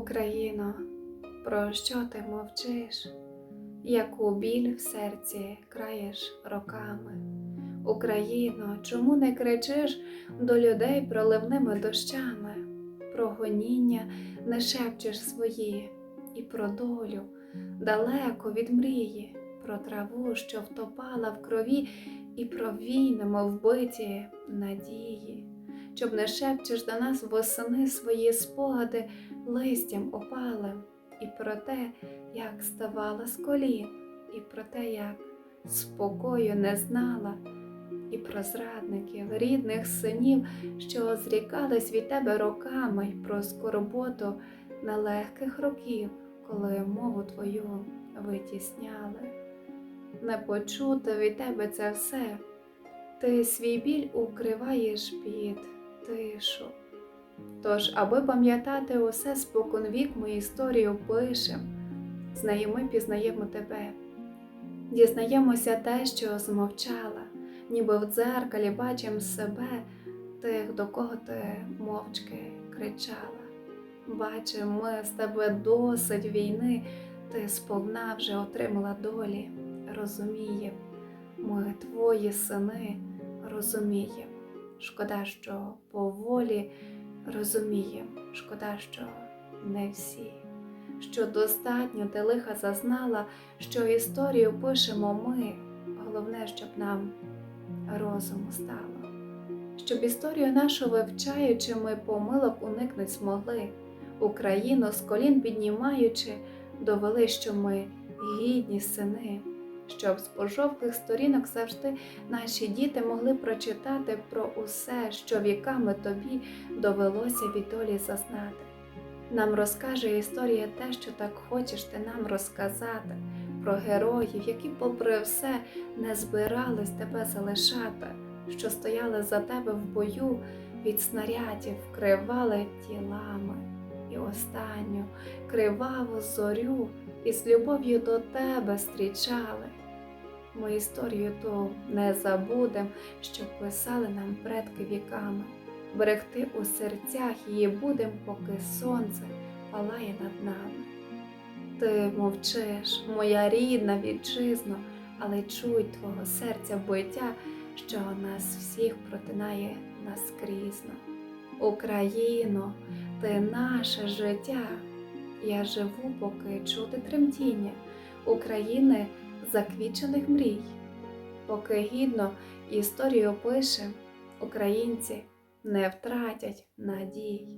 Україно, про що ти мовчиш, яку біль в серці краєш роками? Україно, чому не кричиш до людей проливними дощами? Про гоніння не шепчеш свої, і про долю далеко від мрії, про траву, що втопала в крові, і про війни, мов вбиті надії, щоб не шепчеш до нас восени свої спогади листям опалим, і про те, як ставала з колін, і про те, як спокою не знала, і про зрадників, рідних синів, що зрікались від тебе роками, й про скорботу нелегких років, коли мову твою витісняли. Не почуто від тебе це все, ти свій біль укриваєш під тишу. Тож, аби пам'ятати усе споконвік ми історію пишем, з нею ми пізнаємо тебе, дізнаємося те, що змовчала, ніби в дзеркалі бачим себе, тих, до кого ти мовчки кричала. Бачим ми з тебе досить війни, ти сповна вже отримала долі, розумієм, ми твої сини розумієм. Шкода, що поволі розумієм, шкода, що не всі, що достатньо ти лиха зазнала, що історію пишемо ми, головне, щоб нам розуму стало, щоб історію нашу вивчаючи, ми помилок уникнуть змогли, Україну з колін піднімаючи, довели, що ми гідні сини. Щоб з пожовклих сторінок завжди наші діти могли прочитати про усе, що віками тобі довелося від долі зазнати. Нам розкаже історія те, що так хочеш ти нам розказати, про героїв, які, попри все, не збирались тебе залишати, що стояли за тебе в бою, від снарядів вкривали тілами, і останню криваву зорю із любов'ю до тебе зустрічали. Ми історію ту не забудем, що писали нам предки віками. Берегти у серцях її будем, поки сонце палає над нами. Ти мовчиш, моя рідна вітчизно, але чуй твого серця биття, що нас всіх протинає наскрізно. Україно, ти наше життя. Я живу, поки чути тремтіння України заквічених мрій. Поки гідно історію пише, українці не втратять надій.